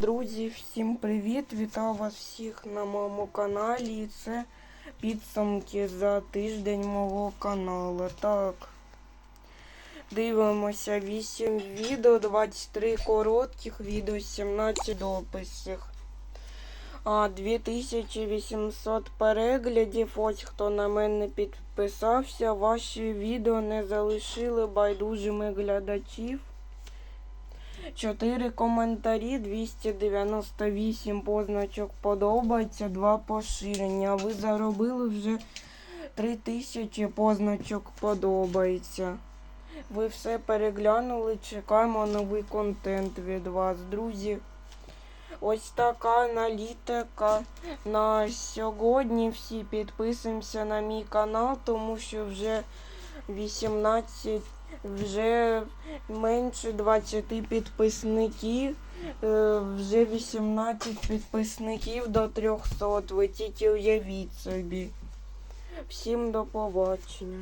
Друзі, всім привіт! Вітаю вас всіх на моєму каналі. І це підсумки за тиждень мого каналу. Так. Дивимося 8 відео, 23 коротких відео, 17 дописів. А 2800 переглядів. Ось хто на мене підписався. Ваші відео не залишили байдужими глядачів. 4 коментарі, 298 позначок подобається, 2 поширення. Ви заробили вже 3000 позначок подобається. Ви все переглянули, чекаємо новий контент від вас, друзі. Ось така аналітика на сьогодні. Всі підписуємося на мій канал, тому що вже 18, вже менше 20 підписників. Е, Вже 18 підписників до 300. Ви тільки уявіть собі. Всім до побачення.